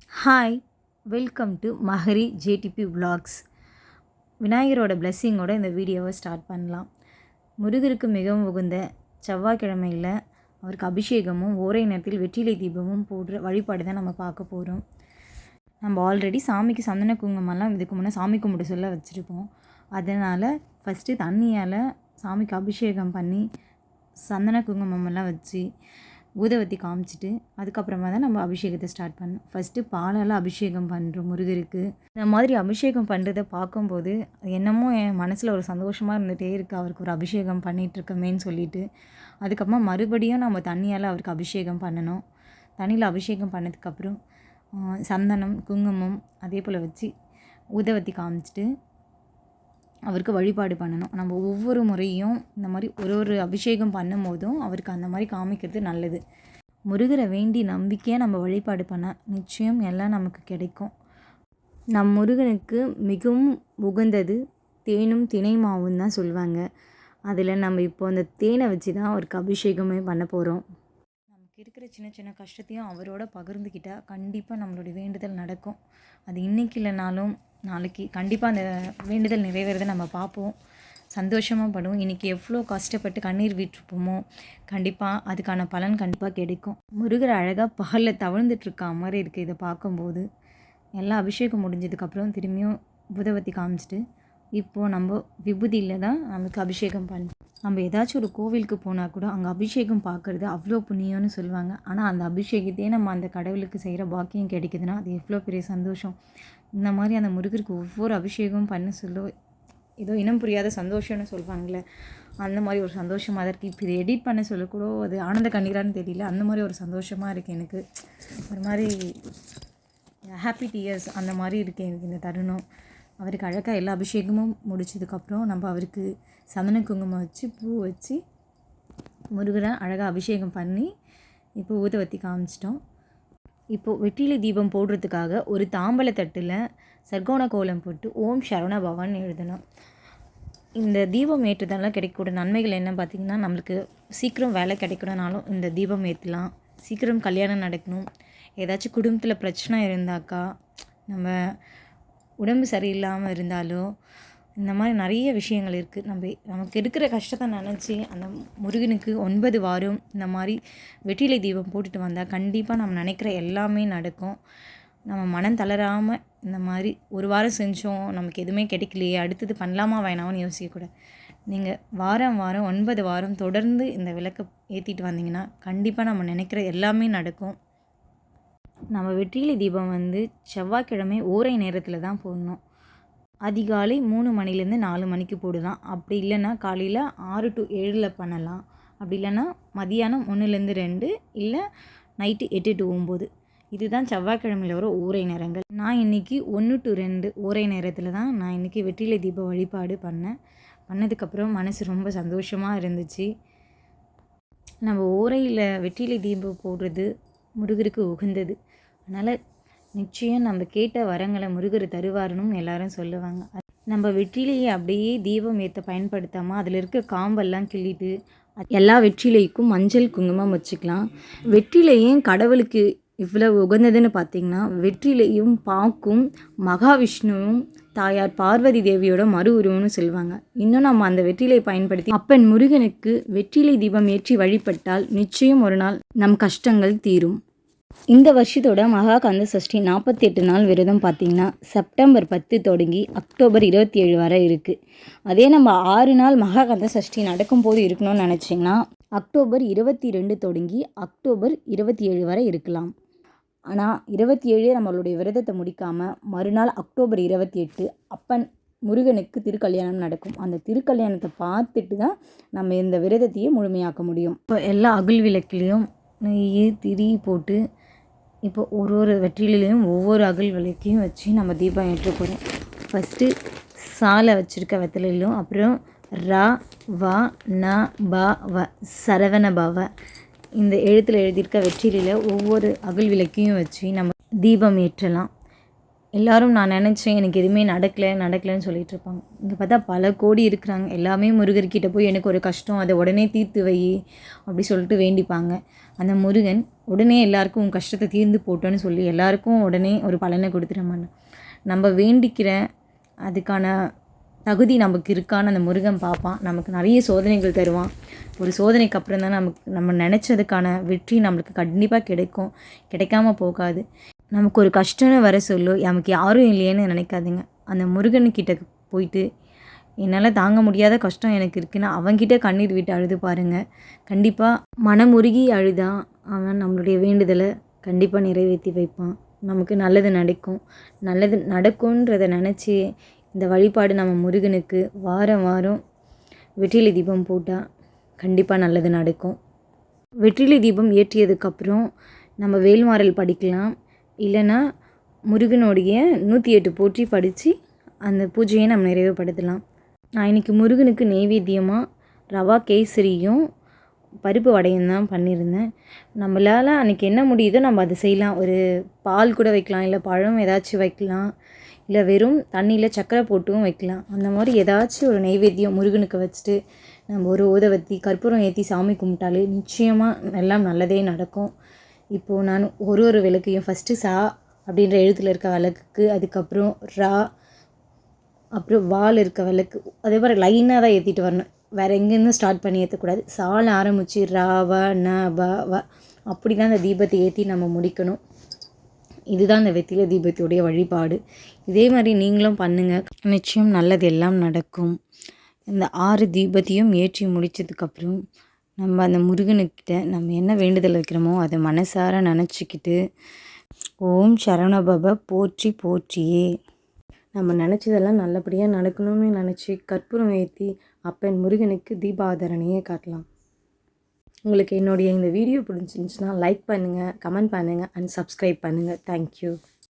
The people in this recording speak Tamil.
Hi welcome to Mahari JDB vlogs. விநாயகரோட பிளெஸ்ஸிங்கோட இந்த வீடியோவை ஸ்டார்ட் பண்ணலாம். முருகருக்கு மிகவும் உகந்த செவ்வாய்க்கிழமையில் அவருக்கு அபிஷேகமும் ஒரே நேரத்தில் வெற்றிலை தீபமும் போடுற வழிபாடு தான் நம்ம பார்க்க போகிறோம் நம்ம ஆல்ரெடி சாமிக்கு சந்தன குங்குமம்லாம் இதுக்கு முன்னே சாமி கும்பிட சொல்ல வச்சுருப்போம். அதனால் ஃபஸ்ட்டு தண்ணியால் சாமிக்கு அபிஷேகம் பண்ணி சந்தன குங்குமமெல்லாம் வச்சு ஊதவத்தி காமிச்சிட்டு அதுக்கப்புறமா தான் நம்ம அபிஷேகத்தை ஸ்டார்ட் பண்ணோம் ஃபஸ்ட்டு பாலெல்லாம் அபிஷேகம் பண்ணுறோம் முருகருக்கு. இந்த மாதிரி அபிஷேகம் பண்ணுறதை பார்க்கும்போது என்னமோ என் மனசில் ஒரு சந்தோஷமாக இருந்துகிட்டே இருக்குது அவருக்கு ஒரு அபிஷேகம் பண்ணிகிட்ருக்கமேன்னு சொல்லிட்டு அதுக்கப்புறமா மறுபடியும் நம்ம தண்ணியால் அவருக்கு அபிஷேகம் பண்ணணும். தண்ணியில் அபிஷேகம் பண்ணதுக்கப்புறம் சந்தனம் குங்குமம் அதே போல் வச்சு ஊதவத்தி காமிச்சிட்டு அவருக்கு வழிபாடு பண்ணணும். நம்ம ஒவ்வொரு முறையும் இந்த மாதிரி ஒரு ஒரு அபிஷேகம் பண்ணும்போதும் அவருக்கு அந்த மாதிரி காமிக்கிறது நல்லது. முருகரை வேண்டி நம்பிக்கையாக நம்ம வழிபாடு பண்ணால் நிச்சயம் எல்லாம் நமக்கு கிடைக்கும். நம் முருகனுக்கு மிகவும் உகந்தது தேனும் தினை மாவும் தான் சொல்லுவாங்க. அதில் நம்ம இப்போ அந்த தேனை வச்சு தான் அவருக்கு அபிஷேகமே பண்ண போகிறோம் இருக்கிற சின்ன சின்ன கஷ்டத்தையும் அவரோட பகிர்ந்துக்கிட்டால் கண்டிப்பாக நம்மளுடைய வேண்டுதல் நடக்கும். அது இன்னைக்கு இல்லைனாலும் நாளைக்கு கண்டிப்பாக அந்த வேண்டுதல் நிறைவேறதை நம்ம பார்ப்போம். சந்தோஷமாக படுவோம். இன்றைக்கி எவ்வளோ கஷ்டப்பட்டு கண்ணீர் விட்டுருப்போமோ கண்டிப்பாக அதுக்கான பலன் கண்டிப்பாக கிடைக்கும். முருகர் அழகாக பகலில் தவழ்ந்துட்டுருக்க மாதிரி இருக்குது இதை பார்க்கும்போது. எல்லாம் அபிஷேகம் முடிஞ்சதுக்கப்புறம் திரும்பியும் புதவத்தி காமிச்சிட்டு இப்போது நம்ம விபூதியில் தான் நமக்கு அபிஷேகம் பண்ண நம்ம ஏதாச்சும் ஒரு கோவிலுக்கு போனால் கூட அங்கே அபிஷேகம் பார்க்குறது அவ்வளோ புண்ணியம்னு சொல்லுவாங்க. ஆனால் அந்த அபிஷேகத்தையே நம்ம அந்த கடவுளுக்கு செய்கிற பாக்கியம் கிடைக்குதுன்னா அது எவ்வளோ பெரிய சந்தோஷம். இந்த மாதிரி அந்த முருகருக்கு ஒவ்வொரு அபிஷேகமும் பண்ண சொல்ல ஏதோ இனம் புரியாத சந்தோஷம்னு சொல்லுவாங்கள்ல அந்த மாதிரி ஒரு சந்தோஷமாக தான் இருக்குது இப்போ இதை எடிட் பண்ண சொல்லக்கூட அது ஆனந்த கண்ணீரான்னு தெரியல. அந்த மாதிரி ஒரு சந்தோஷமாக இருக்குது எனக்கு. ஒரு மாதிரி ஹாப்பி டியர்ஸ் அந்த மாதிரி இருக்குது எனக்கு இந்த தருணம். அவருக்கு அழகாக எல்லா அபிஷேகமும் முடிச்சதுக்கப்புறம் நம்ம அவருக்கு சந்தன குங்குமம் வச்சு பூ வச்சு முருகரை அழகாக அபிஷேகம் பண்ணி இப்போ ஊதவத்தி காமிச்சிட்டோம். இப்போது வெற்றிலை தீபம் போடுறதுக்காக ஒரு தாம்பலத்தட்டில் சர்கோண சர்க்கோண கோலம் போட்டு ஓம் சரவண பவன் எழுதணும். இந்த தீபம் ஏற்றுறதால கிடைக்கக்கூடிய நன்மைகள் என்ன பார்த்திங்கன்னா நம்மளுக்கு சீக்கிரம் வேலை கிடைக்கணும்னாலும் இந்த தீபம் ஏற்றலாம் சீக்கிரம் கல்யாணம் நடக்கணும். ஏதாச்சும் குடும்பத்தில் பிரச்சனை இருந்தாக்கா நம்ம உடம்பு சரியில்லாமல் இருந்தாலோ இந்த மாதிரி நிறைய விஷயங்கள் இருக்குது நம்ம நமக்கு இருக்கிற கஷ்டத்தை நினச்சி அந்த முருகனுக்கு ஒன்பது வாரம் இந்த மாதிரி வெற்றிலை தீபம் போட்டுட்டு வந்தால் கண்டிப்பாக நம்ம நினைக்கிற எல்லாமே நடக்கும். நம்ம மனம் தளராமல் இந்த மாதிரி ஒரு வாரம் செஞ்சோம் நமக்கு எதுவுமே கிடைக்கலையே அடுத்தது பண்ணலாமா வேணாம்னு யோசிக்கக்கூடாது நீங்கள் வாரம் வாரம் ஒன்பது வாரம் தொடர்ந்து இந்த விளக்கை ஏற்றிட்டு வந்தீங்கன்னா கண்டிப்பாக நம்ம நினைக்கிற எல்லாமே நடக்கும். நம்ம வெற்றிலை தீபம் வந்து செவ்வாய்க்கிழமை ஓரை நேரத்தில் தான் போடணும். அதிகாலை மூணு மணிலேருந்து நாலு மணிக்கு போடலாம். அப்படி இல்லைன்னா காலையில் ஆறு டு ஏழில் பண்ணலாம். அப்படி இல்லைன்னா மதியானம் ஒன்றுலேருந்து ரெண்டு இல்லை நைட்டு எட்டு டு ஒம்பது. இதுதான் செவ்வாய்க்கிழமையில் வர ஓரை நேரங்கள். நான் இன்றைக்கி ஒன்று டு ரெண்டு ஓரை நேரத்தில் தான் நான் இன்றைக்கி வெற்றிலை தீப வழிபாடு பண்ணேன். பண்ணதுக்கப்புறம் மனசு ரொம்ப சந்தோஷமாக இருந்துச்சு. நம்ம ஓரையில் வெற்றிலை தீபம் போடுறது முருகருக்கு உகந்தது. அதனால் நிச்சயம் நம்ம கேட்ட வரங்களை முருகர் தருவாருன்னு எல்லாரும் சொல்லுவாங்க. நம்ம வெற்றிலையை அப்படியே தீபம் ஏற்ற பயன்படுத்தாமல் அதில் இருக்க காம்பெல்லாம் கிள்ளிட்டு எல்லா வெற்றிலைக்கும் மஞ்சள் குங்குமம் வச்சுக்கலாம். வெற்றிலையும் கடவுளுக்கு இவ்வளவு உகந்ததுன்னு பார்த்தீங்கன்னா வெற்றிலையும் பாக்கும் மகாவிஷ்ணுவும் தாயார் பார்வதி தேவியோட மறு உருவம்னு சொல்லுவாங்க. இன்னும் நம்ம அந்த வெற்றிலை பயன்படுத்தி அப்பன் முருகனுக்கு வெற்றிலை தீபம் ஏற்றி வழிபட்டால் நிச்சயம் ஒரு நாள் நம் கஷ்டங்கள் தீரும். இந்த வருஷத்தோட மகா கந்த சஷ்டி நாற்பத்தி எட்டு நாள் விரதம் பார்த்திங்கன்னா செப்டம்பர் பத்து தொடங்கி அக்டோபர் இருபத்தி ஏழு வரை இருக்குது அதே நம்ம ஆறு நாள் மகா கந்த சஷ்டி நடக்கும்போது இருக்கணும்னு நினச்சிங்கன்னா அக்டோபர் இருபத்தி ரெண்டு தொடங்கி அக்டோபர் இருபத்தி ஏழு வரை இருக்கலாம். ஆனால் இருபத்தி ஏழு நம்மளுடைய விரதத்தை முடிக்காமல் மறுநாள் அக்டோபர் இருபத்தி எட்டு அப்பன் முருகனுக்கு திருக்கல்யாணம் நடக்கும். அந்த திருக்கல்யாணத்தை பார்த்துட்டு தான் நம்ம இந்த விரதத்தையே முழுமையாக்க முடியும். இப்போ எல்லா அகல் விளக்குலேயும் நெய் திரி போட்டு இப்போ ஒரு ஒரு வெற்றிலையும் ஒவ்வொரு அகல் விளக்கையும் வச்சு நம்ம தீபம் ஏற்ற போகிறோம் ஃபஸ்ட்டு சாலை வச்சுருக்க வெத்தலையிலும் அப்புறம் ரா வா ந ப வ சரவண பவ இந்த எழுத்தில் எழுதியிருக்க வெற்றிலையில் ஒவ்வொரு அகல் விளக்கையும் வச்சு நம்ம தீபம் ஏற்றலாம். எல்லாரும் நான் நினச்சேன் எனக்கு எதுவுமே நடக்கலை நடக்கலைன்னு சொல்லிட்டு இருப்பாங்க. இங்கே பார்த்தா பல கோடி இருக்கிறாங்க. எல்லாமே முருகர்கிட்ட போய் எனக்கு ஒரு கஷ்டம் அதை உடனே தீர்த்து வை அப்படி சொல்லிட்டு வேண்டிப்பாங்க. அந்த முருகன் உடனே எல்லாருக்கும் உன் கஷ்டத்தை தீர்ந்து போட்டோன்னு சொல்லி எல்லாருக்கும் உடனே ஒரு பலனை கொடுத்துட மாட்டேன். நம்ம வேண்டிக்கிற அதுக்கான தகுதி நமக்கு இருக்கான்னு அந்த முருகன் பார்ப்பான். நமக்கு நிறைய சோதனைகள் தருவான். ஒரு சோதனைக்கு அப்புறம் தான் நமக்கு நம்ம நினச்சதுக்கான வெற்றி நம்மளுக்கு கண்டிப்பாக கிடைக்கும். கிடைக்காம போகாது. நமக்கு ஒரு கஷ்டம்னு வர சொல்லு நமக்கு யாரும் இல்லையேன்னு நினைக்காதீங்க. அந்த முருகன்கிட்ட போயிட்டு என்னால் தாங்க முடியாத கஷ்டம் எனக்கு இருக்குன்னா அவன்கிட்ட கண்ணீர் விட்டு அழுது பாருங்கள் கண்டிப்பாக மனமுருகி அழுதான் அவன் நம்மளுடைய வேண்டுதலை கண்டிப்பாக நிறைவேற்றி வைப்பான். நமக்கு நல்லது நடக்கும். நல்லது நடக்கும்ன்றதை நினச்சி இந்த வழிபாடு நம்ம முருகனுக்கு வாரம் வாரம் வெற்றிலை தீபம் போட்டால் கண்டிப்பாக நல்லது நடக்கும். வெற்றிலை தீபம் ஏற்றியதுக்கப்புறம் நம்ம வேல்மாறல் படிக்கலாம். இல்லைன்னா முருகனுடைய நூற்றி எட்டு போற்றி படித்து அந்த பூஜையை நம்ம நிறைவுபடுத்தலாம். நான் இன்றைக்கி முருகனுக்கு நெய்வேத்தியமாக ரவா கேசரியும் பருப்பு வடையும் தான் பண்ணியிருந்தேன். நம்மளால் அன்றைக்கி என்ன முடியுதோ நம்ம அதை செய்யலாம். ஒரு பால் கூட வைக்கலாம் இல்லை பழம் ஏதாச்சும் வைக்கலாம் இல்லை வெறும் தண்ணியில் சர்க்கரை போட்டும் வைக்கலாம். அந்த மாதிரி ஏதாச்சும் ஒரு நெய்வேத்தியம் முருகனுக்கு வச்சுட்டு நம்ம ஒரு ஊதவத்தி கற்பூரம் ஏற்றி சாமி கும்பிட்டாலே நிச்சயமாக எல்லாம் நல்லதே நடக்கும். இப்போது நான் ஒரு ஒரு விளக்கையும் ஃபஸ்ட்டு சா அப்படின்ற எழுத்தில் இருக்க விளக்குக்கு அதுக்கப்புறம் ரா அப்புறம் வால் இருக்க விளக்கு அதே மாதிரி லைனாக தான் ஏற்றிட்டு வரணும். வேறு எங்கேருந்து ஸ்டார்ட் பண்ணி ஏற்றக்கூடாது சால் ஆரம்பித்து ரா வ ந ப வ அப்படி தான் அந்த தீபத்தை ஏற்றி நம்ம முடிக்கணும். இதுதான் அந்த வெத்தில தீபத்துடைய வழிபாடு. இதே மாதிரி நீங்களும் பண்ணுங்கள் நிச்சயம் நல்லது எல்லாம் நடக்கும். இந்த ஆறு தீபத்தையும் ஏற்றி முடித்ததுக்கப்புறம் நம்ம அந்த முருகனுக்கிட்ட நம்ம என்ன வேண்டுதல் வைக்கிறோமோ அதை மனசார நினச்சிக்கிட்டு ஓம் சரவணபவ போற்றி போற்றியே. நம்ம நினச்சதெல்லாம் நல்லபடியாக நடக்கணும்னு நினச்சி கற்பூரம் ஏற்றி அப்பன் முருகனுக்கு தீபாதரணையே காட்டலாம். உங்களுக்கு என்னுடைய இந்த வீடியோ பிடிச்சிருந்துச்சுன்னா லைக் பண்ணுங்கள் கமெண்ட் பண்ணுங்கள் அண்ட் சப்ஸ்கிரைப் பண்ணுங்கள் தேங்க்யூ